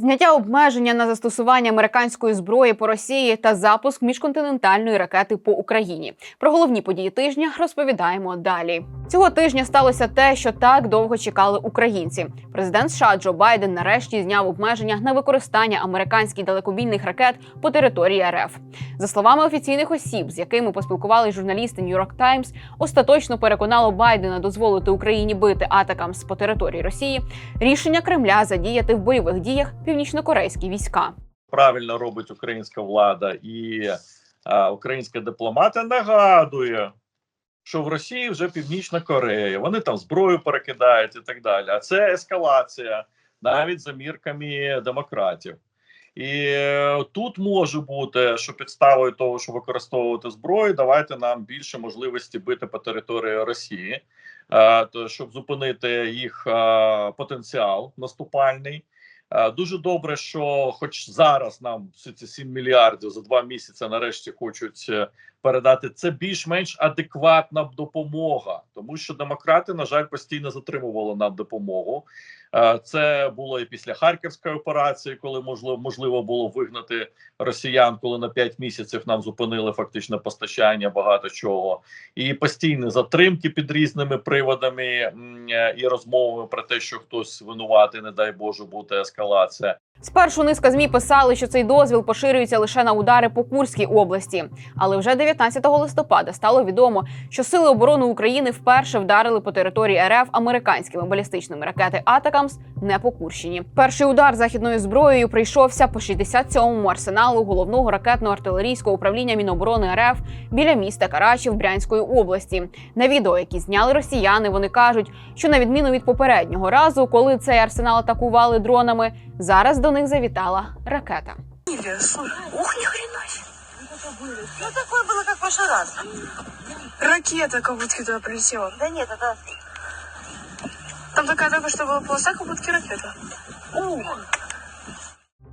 Зняття обмеження на застосування американської зброї по Росії та запуск міжконтинентальної ракети по Україні. Про головні події тижня розповідаємо далі. Цього тижня сталося те, що так довго чекали українці. Президент США Джо Байден нарешті зняв обмеження на використання американських далекобійних ракет по території РФ. За словами офіційних осіб, з якими поспілкувалися журналісти New York Times, остаточно переконало Байдена дозволити Україні бити атакам з по території Росії. Рішення Кремля задіяти в бойових діях північнокорейські війська. правильно робить українська влада і е, українська дипломатія нагадує, що в Росії вже Північна Корея, вони там зброю перекидають і так далі. А це ескалація навіть за мірками демократів. І е, тут може бути, що підставою того, що використовувати зброю, давайте нам більше можливості бити по території Росії, е, щоб зупинити їх е, потенціал наступальний. Е, Дуже добре, що хоч зараз нам всі ці 7 мільярдів за два місяці нарешті хочуть е, передати. Це більш-менш адекватна допомога, тому що демократи, на жаль, постійно затримували нам допомогу. Е, Це було і після харківської операції, коли можливо можливо було вигнати росіян, коли на 5 місяців нам зупинили фактично постачання багато чого, і постійні затримки під різними приводами е, і розмовами про те, що хтось винуватий, не дай Боже, буде ескалація. Спершу низка змі писали, що цей дозвіл поширюється лише на удари по Курській області. Але вже 19 листопада стало відомо, що сили оборони України вперше вдарили по території РФ американськими балістичними ракети Атакамс не по Курщині. Перший удар західною зброєю прийшовся по 67-му арсеналу головного ракетно-артилерійського управління Міноборони РФ біля міста Карачів Брянської області. На відео, які зняли росіяни, вони кажуть, що на відміну від попереднього разу, коли цей арсенал атакували дронами, зараз до них завітала ракета. Ух, ни хрена себе. Ну, такое было, как в прошлый раз. Ракета как будто туда прилетела. Да нет, это... Там такая только что была полоса, как будто ракета. Ух,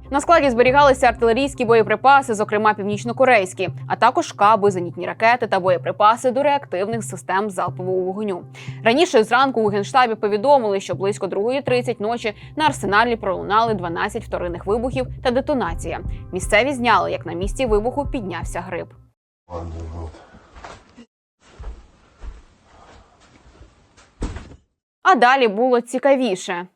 На складі зберігалися артилерійські боєприпаси, зокрема північнокорейські, а також каби, зенітні ракети та боєприпаси до реактивних систем залпового вогню. Раніше зранку у генштабі повідомили, що близько 2.30 ночі на арсеналі пролунали 12 вторинних вибухів та детонація. Місцеві зняли, як на місці вибуху піднявся гриб. А далі було цікавіше.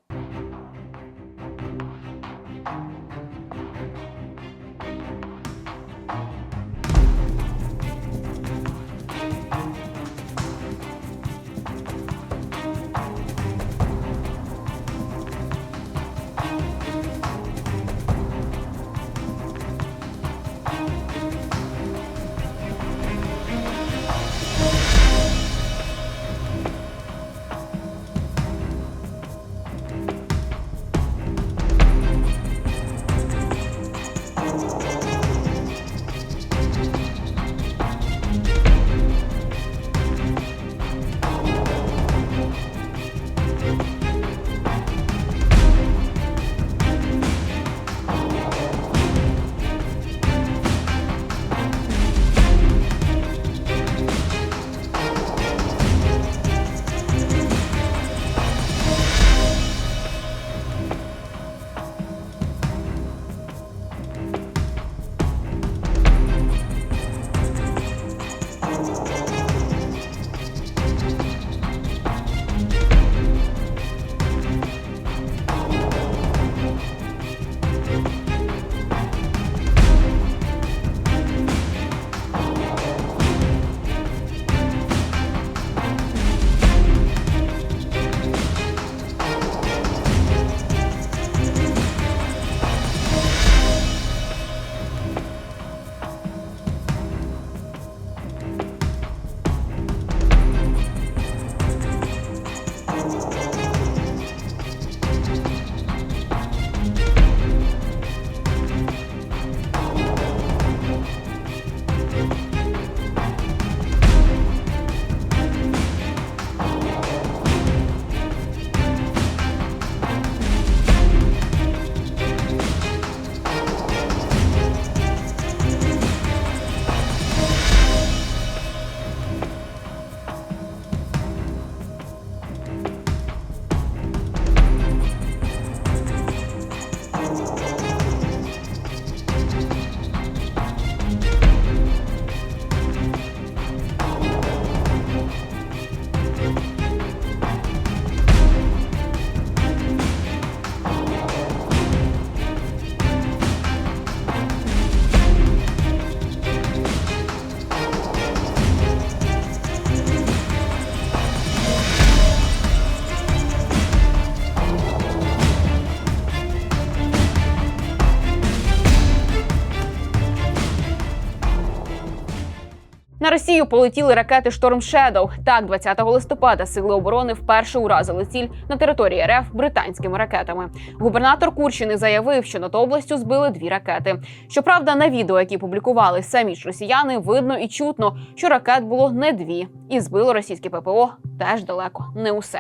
На Росію полетіли ракети Шторм Shadow. Так, 20 листопада сили оборони вперше уразили ціль на території РФ британськими ракетами. Губернатор Курщини заявив, що над областю збили дві ракети. Щоправда, на відео, які публікували самі ж росіяни, видно і чутно, що ракет було не дві, і збило російське ППО теж далеко не усе.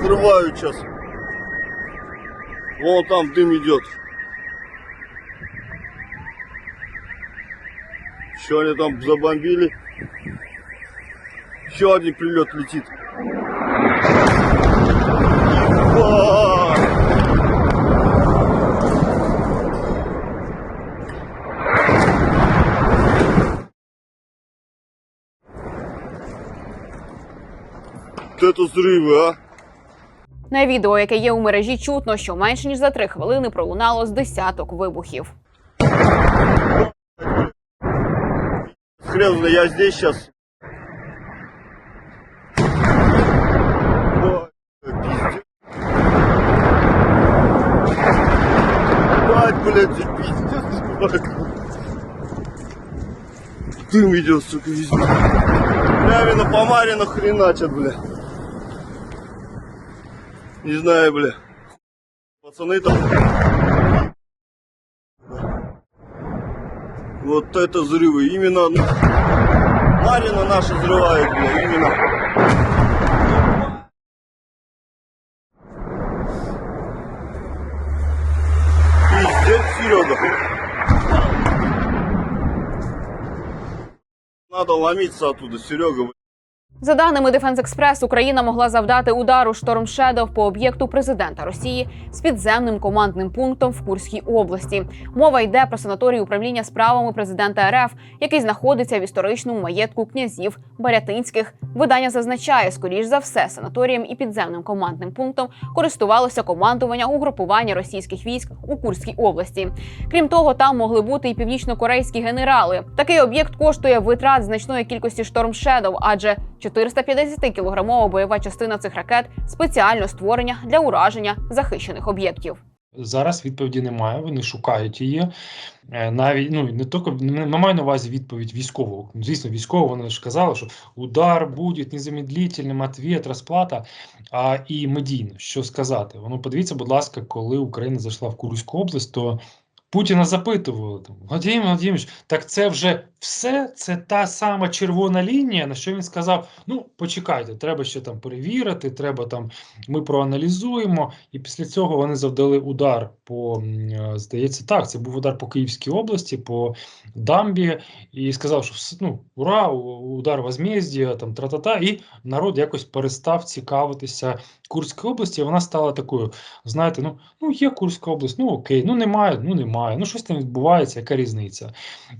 Взрывают сейчас. Вон там дым идет. Что они там забомбили? Еще один прилет летит. Вот это взрывы, а! На відео, яке є у мережі, чутно, що менше ніж за три хвилини пролунало з десяток вибухів. Хрен я здесь сейчас. Бать, блядь, ты пиздец, блядь. Дым идет, сука, везде. Прямо на помаре. Не знаю, бля. Пацаны там... Вот это взрывы. Именно Марина наша взрывает, бля, именно. Пиздец, Серега. Надо ломиться оттуда, Серега. За даними Defense Express, Україна могла завдати удару Шторм Shadow по об'єкту президента Росії з підземним командним пунктом в Курській області. Мова йде про санаторій управління справами президента РФ, який знаходиться в історичному маєтку князів Барятинських. Видання зазначає, скоріш за все, санаторієм і підземним командним пунктом користувалося командування угрупування російських військ у Курській області. Крім того, там могли бути і північно-корейські генерали. Такий об'єкт коштує витрат значної кількості Шторм Shadow, адже 450 кілограмова бойова частина цих ракет спеціально створення для ураження захищених об'єктів. Зараз відповіді немає, вони шукають її. Е, Навіть ну не тільки не маю на увазі відповідь військового. Ну, Звісно, військово вони ж казали, що удар буде незамедлительним, ответ, розплата. А і медійно, що сказати? Воно подивіться, будь ласка, коли Україна зайшла в Курську область, то Путіна запитували там Владимир Владимирович, так це вже все, це та сама червона лінія, на що він сказав: ну почекайте, треба ще там перевірити, треба там ми проаналізуємо. І після цього вони завдали удар по, е, здається, так, це був удар по Київській області, по дамбі, і сказав, що ну, ура, удар возмездія, там тра-та-та, і народ якось перестав цікавитися Курською області. Вона стала такою, знаєте, ну, ну є Курська область, ну окей, ну немає, ну немає, ну щось там відбувається, яка різниця.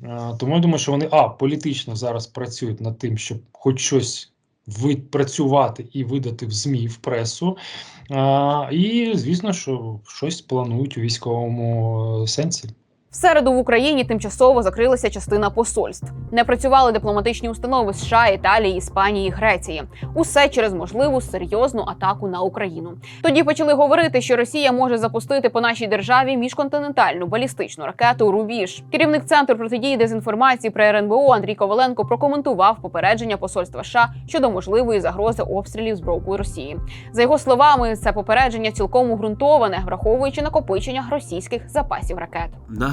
Е, Тому я думаю, що вони а політично зараз працюють над тим, щоб хоч щось відпрацювати і видати в ЗМІ в пресу. А, і звісно, що щось планують у військовому е, сенсі. В середу в Україні тимчасово закрилася частина посольств. Не працювали дипломатичні установи США, Італії, Іспанії, Греції. Усе через можливу серйозну атаку на Україну. Тоді почали говорити, що Росія може запустити по нашій державі міжконтинентальну балістичну ракету Рубіж. Керівник центру протидії дезінформації при РНБО Андрій Коваленко прокоментував попередження посольства США щодо можливої загрози обстрілів з боку Росії. За його словами, це попередження цілком уґрунтоване, враховуючи накопичення російських запасів ракет.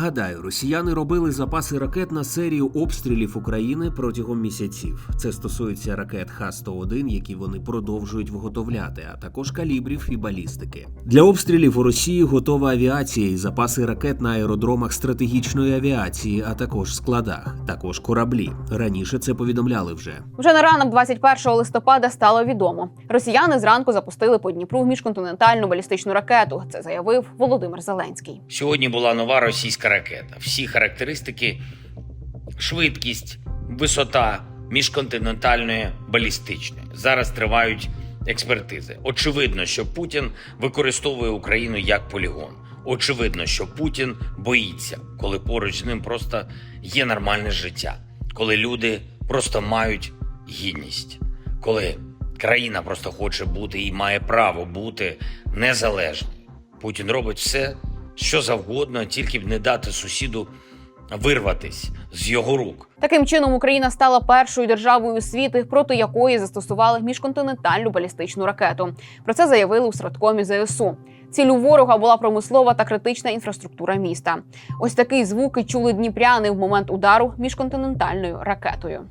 Нагадаю, росіяни робили запаси ракет на серію обстрілів України протягом місяців. Це стосується ракет Х-101, які вони продовжують виготовляти, а також калібрів і балістики. Для обстрілів у Росії готова авіація і запаси ракет на аеродромах стратегічної авіації, а також складах, також кораблі. Раніше це повідомляли вже. Вже на ранок 21 листопада стало відомо. Росіяни зранку запустили по Дніпру міжконтинентальну балістичну ракету. Це заявив Володимир Зеленський. Сьогодні була нова російська ракета. Всі характеристики, швидкість, висота міжконтинентальної балістичної. Зараз тривають експертизи. Очевидно, що Путін використовує Україну як полігон. Очевидно, що Путін боїться, коли поруч з ним просто є нормальне життя, коли люди просто мають гідність, коли Країна просто хоче бути і має право бути незалежною. Путін робить все, що завгодно, тільки б не дати сусіду вирватись з його рук. Таким чином Україна стала першою державою світу, проти якої застосували міжконтинентальну балістичну ракету. Про це заявили у Страткомі ЗСУ. Цілю ворога була промислова та критична інфраструктура міста. Ось такий звуки чули дніпряни в момент удару міжконтинентальною ракетою.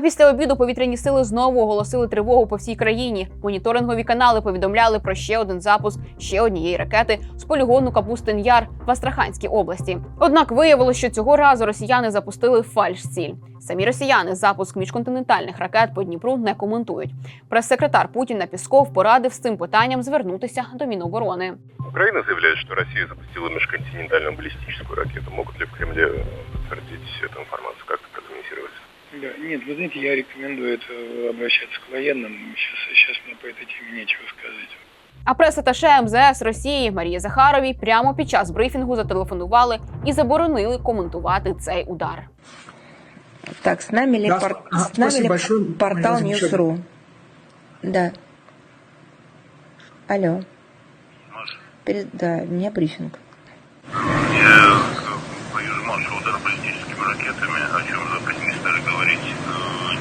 А після обіду повітряні сили знову оголосили тривогу по всій країні. Моніторингові канали повідомляли про ще один запуск ще однієї ракети з полігону Капустин Яр в Астраханській області. Однак виявилося, що цього разу росіяни запустили фальш-ціль. Самі росіяни запуск міжконтинентальних ракет по Дніпру не коментують. Прес-секретар Путіна Пісков порадив з цим питанням звернутися до Міноборони. Украина заявляет, что Россия запустила межконтинентальную баллистическую ракету. Могут ли в Кремле э, подтвердить эту информацию? Как это прокомментировать? Да, нет, вы знаете, я рекомендую это обращаться к военным. Сейчас, сейчас мне по этой теме нечего сказать. А прес-аташе МЗС Росії Марії Захаровій прямо під час брифінгу зателефонували і заборонили коментувати цей удар. Так, с нами ли, Да, пор- ага, с нами спасибо ли большое, портал Мария, замечательно. News.ru? Да. Алло. Перед- Да, у меня брифинг. Я боюсь марша удар баллистическими ракетами, о чем запретить не стали говорить,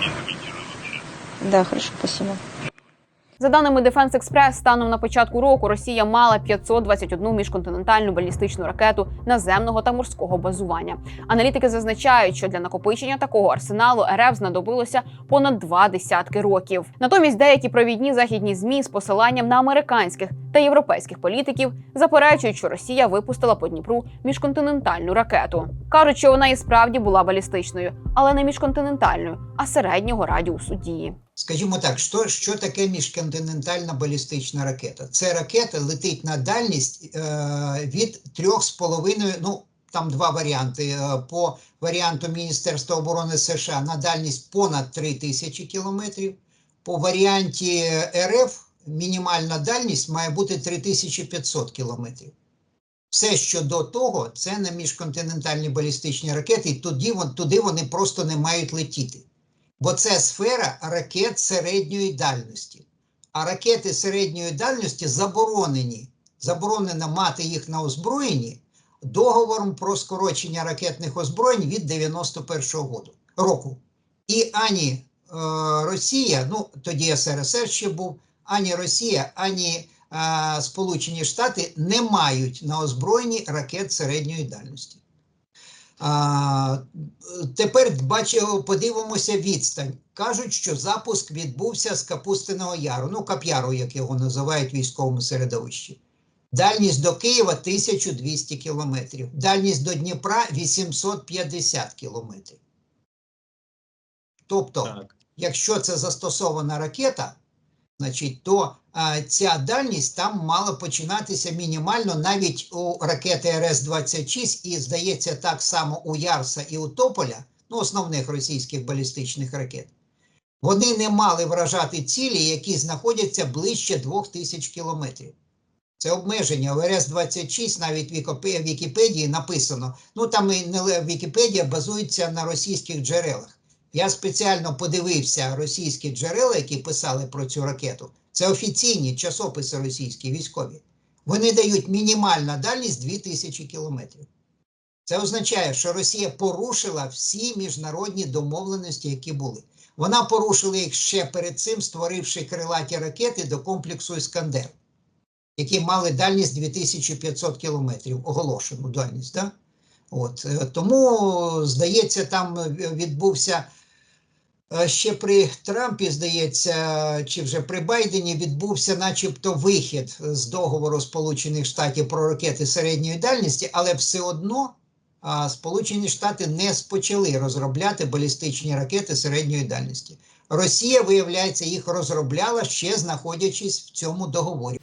не комментирую вообще. Да, хорошо, спасибо. За даними Defense Express, станом на початку року Росія мала 521 міжконтинентальну балістичну ракету наземного та морського базування. Аналітики зазначають, що для накопичення такого арсеналу РФ знадобилося понад два десятки років. Натомість деякі провідні західні змі з посиланням на американських та європейських політиків заперечують, що Росія випустила по Дніпру міжконтинентальну ракету. кажуть, що вона і справді була балістичною, але не міжконтинентальною, а середнього радіусу дії. Скажімо так, що, що таке міжконтинентальна балістична ракета? Це ракета летить на дальність е, від 3,5, ну там два варіанти. Е, по варіанту Міністерства оборони США на дальність понад 3 тисячі кілометрів. По варіанті РФ мінімальна дальність має бути 3500 кілометрів. Все, що до того, це не міжконтинентальні балістичні ракети, і тоді, туди вони просто не мають летіти. Бо це сфера ракет середньої дальності. А ракети середньої дальності заборонені. Заборонено мати їх на озброєнні договором про скорочення ракетних озброєнь від 91-го году- року. І ані е, Росія, ну тоді СРСР ще був, ані Росія, ані е, Сполучені Штати не мають на озброєнні ракет середньої дальності. А, тепер бачимо, подивимося відстань. Кажуть, що запуск відбувся з Капустиного Яру, ну Кап'яру, як його називають в військовому середовищі. Дальність до Києва 1200 кілометрів, дальність до Дніпра 850 кілометрів. Тобто, Так. якщо це застосована ракета, значить, то а, ця дальність там мала починатися мінімально навіть у ракети РС-26 і, здається, так само у Ярса і у Тополя, ну, основних російських балістичних ракет. Вони не мали вражати цілі, які знаходяться ближче 2000 кілометрів. Це обмеження. У РС-26 навіть в Вікіпедії написано. Ну там і не Вікіпедія базується на російських джерелах. Я спеціально подивився російські джерела, які писали про цю ракету. Це офіційні часописи російські військові. Вони дають мінімальна дальність 2000 кілометрів. Це означає, що Росія порушила всі міжнародні домовленості, які були. Вона порушила їх ще перед цим, створивши крилаті ракети до комплексу Іскандер, які мали дальність 2500 кілометрів, оголошену дальність. Да? От, е, тому, здається, там е, відбувся ще при Трампі, здається, чи вже при Байдені відбувся, начебто, вихід з договору Сполучених Штатів про ракети середньої дальності, але все одно Сполучені Штати не спочали розробляти балістичні ракети середньої дальності. Росія, виявляється, їх розробляла ще знаходячись в цьому договорі.